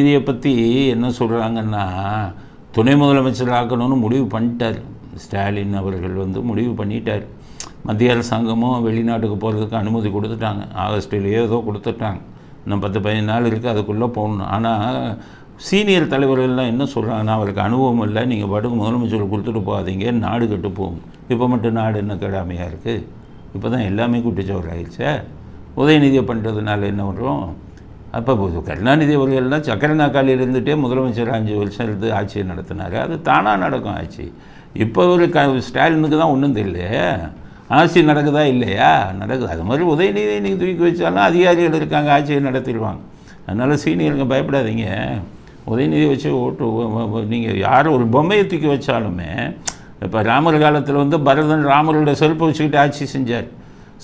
இதையை பற்றி என்ன சொல்கிறாங்கன்னா துணை முதலமைச்சர் ஆக்கணும்னு முடிவு பண்ணிட்டார். ஸ்டாலின் அவர்கள் வந்து முடிவு பண்ணிட்டார். மத்திய அரசாங்கமும் வெளிநாட்டுக்கு போகிறதுக்கு அனுமதி கொடுத்துட்டாங்க. ஆகஸ்டிலேயே ஏதோ கொடுத்துட்டாங்க. இன்னும் பத்து பதினஞ்சு நாள் இருக்குது அதுக்குள்ளே போகணும் ஆனால் சீனியர் தலைவர்கள்லாம் என்ன சொல்கிறாங்கன்னா அவருக்கு அனுபவம் இல்லை. நீங்கள் பாட்டுக்கு முதலமைச்சர் கொடுத்துட்டு போகாதீங்க. நாடு கெட்டு போகும். இப்போ மட்டும் நாடு என்ன கெடாமையாக இருக்குது இப்போ தான் எல்லாமே குட்டிச்சவர் ஆயிடுச்சே. உதயநிதியை பண்ணுறதுனால என்ன வரும்? அப்போ கருணாநிதி அவர்கள்லாம் சக்கர நாக்காளியில் இருந்துகிட்டே முதலமைச்சர் அஞ்சு வருஷம் இருந்து ஆட்சியை நடத்தினார். அது தானாக நடக்கும் ஆட்சி. இப்போ ஒரு க ஸ்டாலினுக்கு தான் ஒன்றும் தெரியலையே ஆட்சி நடக்குதா இல்லையா? நடக்குது. அது மாதிரி உதயநிதி நீங்கள் தூக்கி வச்சாலும் அதிகாரிகள் இருக்காங்க ஆட்சியை நடத்திடுவாங்க. அதனால் சீனியருங்க பயப்படாதீங்க. உதயநிதி வச்சு ஓட்டு நீங்கள் யார் ஒரு பொம்மையை தூக்கி வச்சாலுமே இப்போ ராமர் காலத்தில் வந்து பரதன் ராமரோட செருப்பை வச்சுக்கிட்டு ஆட்சி செஞ்சார்.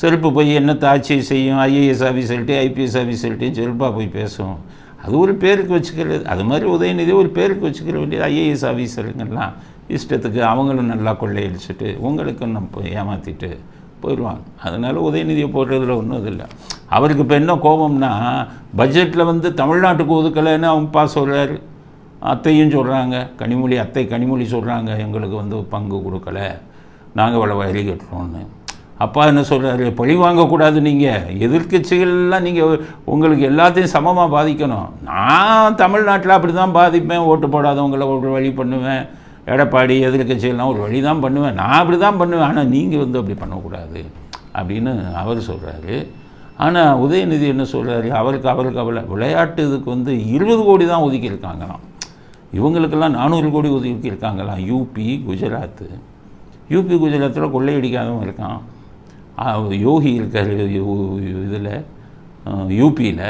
செருப்பு போய் என்னத்தை ஆட்சி செய்யும்? ஐஏஎஸ் ஆஃபீஸர்கிட்டே ஐபிஎஸ் ஆஃபீஸர்கிட்டையும் செருப்பாக போய் பேசும். அது ஒரு பேருக்கு வச்சுக்கிறது. அது மாதிரி உதயநிதி ஒரு பேருக்கு வச்சுக்கிற வேண்டியது ஐஏஎஸ் ஆஃபீஸருங்கெல்லாம் இஷ்டத்துக்கு அவங்களும் நல்லா கொள்ளையடிச்சிட்டு உங்களுக்கும் நம்ம ஏமாற்றிட்டு போயிடுவாங்க. அதனால் உதயநிதியை போடுறதுல ஒன்றும் இல்லை. அவருக்கு இப்போ என்ன கோபம்னா பட்ஜெட்டில் வந்து தமிழ்நாட்டுக்கு ஒதுக்கலைன்னு அவங்க பா சொல்கிறாரு அத்தையும் சொல்கிறாங்க கனிமொழி அத்தை கனிமொழி சொல்கிறாங்க எங்களுக்கு வந்து பங்கு கொடுக்கல. நாங்கள் இவ்வளோ வழி கட்டுறோன்னு அப்பா என்ன சொல்கிறாரு பழி வாங்கக்கூடாது நீங்கள் எதிர்க்கட்சிகள்லாம் நீங்கள் உங்களுக்கு எல்லாத்தையும் சமமாக பாதிக்கணும். நான் தமிழ்நாட்டில் அப்படி தான் பாதிப்பேன். ஓட்டு போடாதவங்களை ஒரு வழி பண்ணுவேன். எடப்பாடி எதிர்க்கட்சிகள்லாம் ஒரு வழி தான் பண்ணுவேன். நான் அப்படி தான் பண்ணுவேன். ஆனால் நீங்கள் வந்து அப்படி பண்ணக்கூடாது அப்படின்னு அவர் சொல்கிறாரு ஆனால் உதயநிதி என்ன சொல்கிறாரு அவருக்கு அவருக்கு அவளை விளையாட்டு இதுக்கு வந்து இருபது கோடி தான் ஒதுக்கியிருக்காங்களாம். இவங்களுக்கெல்லாம் நானூறு கோடி ஒதுக்கியிருக்காங்களாம். யூபி குஜராத்து யூபி குஜராத்தில் கொள்ளையடிக்காதவன் இருக்கான். யோகி இருக்கார் இதில் யூபியில்.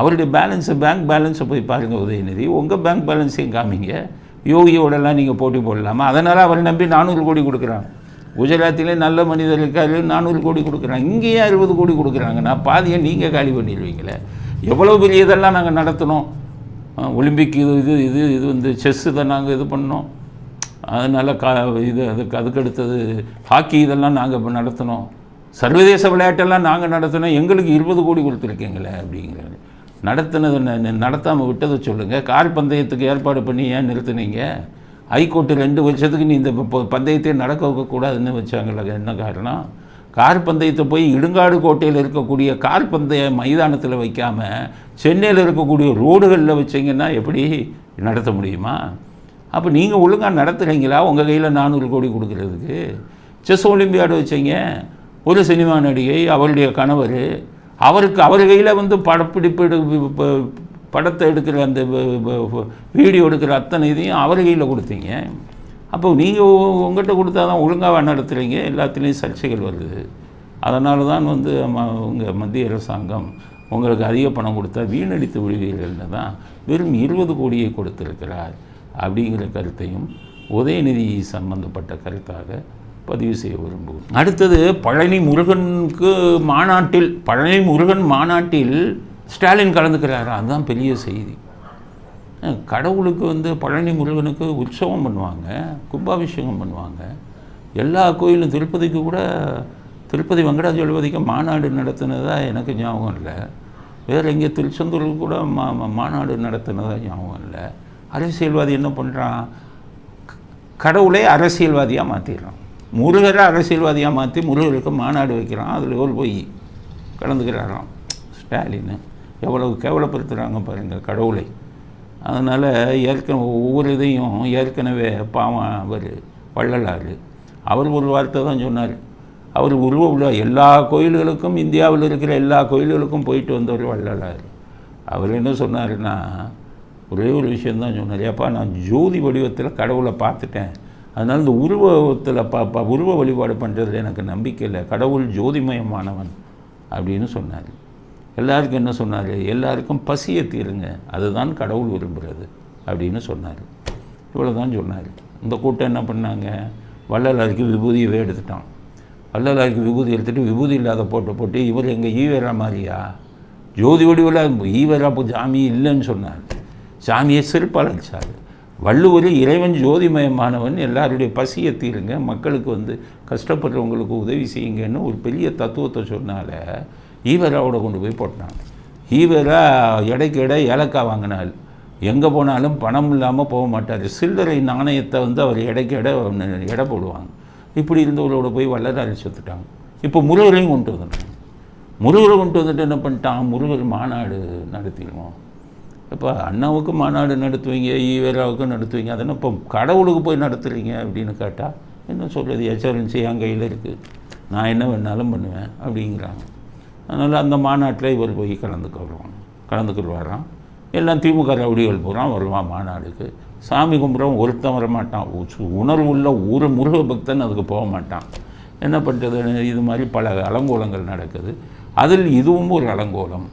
அவருடைய பேலன்ஸை பேங்க் பேலன்ஸை போய் பாருங்கள் உதயநிதி. உங்கள் பேங்க் பேலன்ஸையும் காமிங்க. யோகியோடலாம் நீங்கள் போட்டி போடலாமா? அதனால் அவரை நம்பி நானூறு கோடி கொடுக்குறாங்க குஜராத்திலே நல்ல மனிதர் இருக்காரு நானூறு கோடி கொடுக்குறாங்க இங்கேயே அறுபது கோடி கொடுக்குறாங்கன்னா பாதியை நீங்கள் காலி பண்ணிடுவீங்களே. எவ்வளோ பெரிய இதெல்லாம் நாங்கள் நடத்தினோம் ஒலிம்பிக் இது இது இது இது வந்து செஸ்ஸு இதை நாங்கள் இது பண்ணோம். அதனால் கா இது அதுக்கு அதுக்கு அடுத்தது ஹாக்கி இதெல்லாம் நாங்கள் இப்போ நடத்தினோம் சர்வதேச விளையாட்டெல்லாம் நாங்கள் நடத்தினோம் எங்களுக்கு இருபது கோடி கொடுத்துருக்கீங்களே அப்படிங்கிறாரு. நடத்தினது நடத்தாமல் விட்டதை சொல்லுங்கள் கார் பந்தயத்துக்கு ஏற்பாடு பண்ணி ஏன் நிறுத்துனீங்க? ஹைகோர்ட்டு ரெண்டு வருஷத்துக்கு நீ இந்த ப- பந்தயத்தை நடக்க வைக்கக்கூடாதுன்னு வச்சாங்கள என்ன காரணம்? கார் பந்தயத்தை போய் இடுங்காடு கோட்டையில் இருக்கக்கூடிய கார் பந்தய மைதானத்தில் வைக்காமல் சென்னையில் இருக்கக்கூடிய ரோடுகளில் வச்சீங்கன்னா எப்படி நடத்த முடியுமா? அப்போ நீங்கள் ஒழுங்காக நடத்துகிறீங்களா உங்கள் கையில் நானூறு கோடி கொடுக்குறதுக்கு. செஸ் ஒலிம்பியாடு வச்சீங்க. ஒரு சினிமா நடிகை அவருடைய கணவர் அவருக்கு அவர் கையில் வந்து படப்பிடிப்பு எடு- ப- படத்தை எடுக்கிற அந்த வீடியோ எடுக்கிற அத்தனை இதையும் அவர் கையில் கொடுத்தீங்க. அப்போ நீங்கள் உங்கள்கிட்ட கொடுத்தா தான் ஒழுங்காக நடத்துகிறீங்க எல்லாத்துலேயும் சர்ச்சைகள் வருது. அதனால தான் வந்து உங்கள் மத்திய அரசாங்கம் உங்களுக்கு அதிக பணம் கொடுத்தா வீணடித்து விடுவீர்கள்னு தான் வெறும் இருபது கோடியை கொடுத்திருக்கிறார். அப்படிங்கிற கருத்தையும் உதயநிதி சம்பந்தப்பட்ட கருத்தாக பதிவு செய்ய விரும்புகிறேன் அடுத்தது பழனி முருகனுக்கு மாநாட்டில் பழனி முருகன் மாநாட்டில் ஸ்டாலின் கலந்துக்கிறாரா? அதுதான் பெரிய செய்தி. கடவுளுக்கு வந்து பழனி முருகனுக்கு உற்சவம் பண்ணுவாங்க கும்பாபிஷேகம் பண்ணுவாங்க. எல்லா கோயிலும் திருப்பதிக்கு கூட திருப்பதி வெங்கடாஜலபதிக்கு மாநாடு நடத்தினதாக எனக்கு ஞாபகம் இல்லை. வேறு எங்கே திருச்செந்தூருக்கு கூட மா மாநாடு நடத்தினதாக ஞாபகம் இல்லை. அரசியல்வாதி என்ன பண்ணுறான் கடவுளே அரசியல்வாதியாக மாற்றிடுறான் முருகரை அரசியல்வாதியாக மாற்றி முருகருக்கு மாநாடு வைக்கிறான். அதில் ஒரு போய் கலந்துக்கிறாராம். ஸ்டாலின். எவ்வளவு கேவலப்படுத்துகிறாங்க பாருங்கள் கடவுளை. அதனால் ஏற்கனவே ஒவ்வொரு இதையும் ஏற்கனவே பாவம் அவர் வள்ளலாறு அவர் ஒரு வார்த்தை தான் சொன்னார். அவர் உருவ உள்ள எல்லா கோயில்களுக்கும் இந்தியாவில் இருக்கிற எல்லா கோயில்களுக்கும் போயிட்டு வந்தவர் வள்ளலார். அவர் என்ன சொன்னார்னா ஒரே ஒரு விஷயந்தான் சொன்னார். ஏப்பா நான் ஜோதி வடிவத்தில் கடவுளை பார்த்துட்டேன். அதனால் இந்த உருவத்தில் ப ப உருவ வழிபாடு பண்ணுறதுல எனக்கு நம்பிக்கை இல்லை. கடவுள் ஜோதிமயமானவன் அப்படின்னு சொன்னார். எல்லாருக்கும் என்ன சொன்னார்? எல்லாருக்கும் பசியை தீருங்க. அதுதான் கடவுள் விரும்புகிறது அப்படின்னு சொன்னார். இவ்வளோ தான் சொன்னார். இந்த கூட்டம் என்ன பண்ணாங்க? வள்ளலாருக்கு விபூதியவே எடுத்துட்டான். வள்ளலாருக்கு விபூதி எடுத்துகிட்டு விபூதி இல்லாத போட்டு போட்டு இவர் எங்கள் ஈவேரா மாதிரியா? ஜோதி வடிவில் ஈவேரா இப்போ சாமி இல்லைன்னு சொன்னார். சாமியை செருப்பால் அடிச்சார். வள்ளுவர் இறைவன் ஜோதிமயமானவன் எல்லாருடைய பசியை தீருங்க மக்களுக்கு வந்து கஷ்டப்படுறவங்களுக்கு உதவி செய்யுங்கன்னு ஒரு பெரிய தத்துவத்தை சொன்னால ஈவராவோட கொண்டு போய் போட்டாங்க ஈவரா எடைக்கு எடை ஏலக்காய் வாங்கினாள் எங்கே போனாலும் பணம் இல்லாமல் போக மாட்டார். சில்லறை நாணயத்தை வந்து அவர் எடைக்கு எடை எடை போடுவாங்க. இப்படி இருந்தவரோட போய் வல்லராரி செத்துட்டாங்க. இப்போ முருகரையும் கொண்டு வந்துட்டாங்க. முருகரை கொண்டு வந்துட்டு என்ன பண்ணிட்டான்? முருகர் மாநாடு நடத்திடுவோம் இப்போ அண்ணாவுக்கு மாநாடு நடத்துவீங்க ஈவேராவுக்கும் நடத்துவீங்க அதனால் இப்போ கடவுளுக்கு போய் நடத்துகிறீங்க அப்படின்னு கேட்டால் என்ன சொல்கிறது எச்சரன்சி என் கையில் இருக்குது நான் என்ன வேணாலும் பண்ணுவேன் அப்படிங்கிறாங்க. அதனால் அந்த மாநாட்டில் இவர் போய் கலந்துக்கிறோம் கலந்துக்கிடுவாராம் எல்லாம் திமுக ரவுடிகள் பூரா வருவான் மாநாடுக்கு. சாமி கும்பிட்றவன் ஒருத்தன் வரமாட்டான். உணர்வு உணர்வுள்ள ஒரு முருக பக்தன் அதுக்கு போக மாட்டான். என்ன பண்ணுறது இது மாதிரி பல அலங்கோலங்கள் நடக்குது. அதில் இதுவும் ஒரு அலங்கோலம்.